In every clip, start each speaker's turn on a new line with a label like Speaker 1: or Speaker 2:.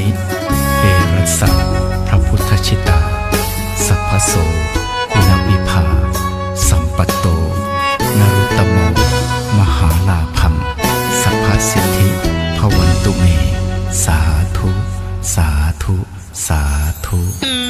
Speaker 1: นิเอรัสสะพระพุทธชิตา สัพพโสวินวิภา สัมปตโต นรุตโม มหาลาภัมสัพพสิทธิพวันตุเม สาธุ สาธุ สาธุ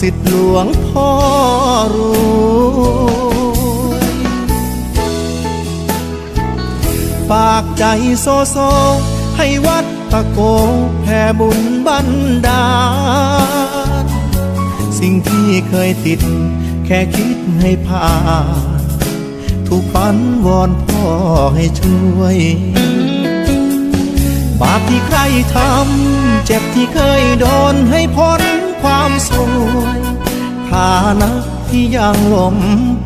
Speaker 2: สิทธิหลวงพ่อรวยฝากใจโซโซ ให้วัดตะโกแผ่บุญบันดาล สิ่งที่เคยติด แค่คิดให้ผ่านถูกฝันวอนพ่อให้ช่วย บาปที่ใครทำ เจ็บที่เคยโดนให้พ้น ความสวยฐานะที่ยังล้ม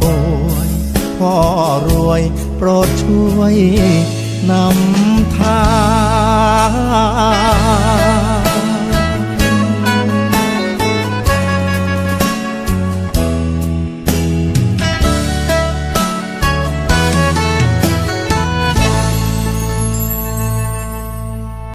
Speaker 2: ป่วยพ่อรวยโปรดช่วยนำทาง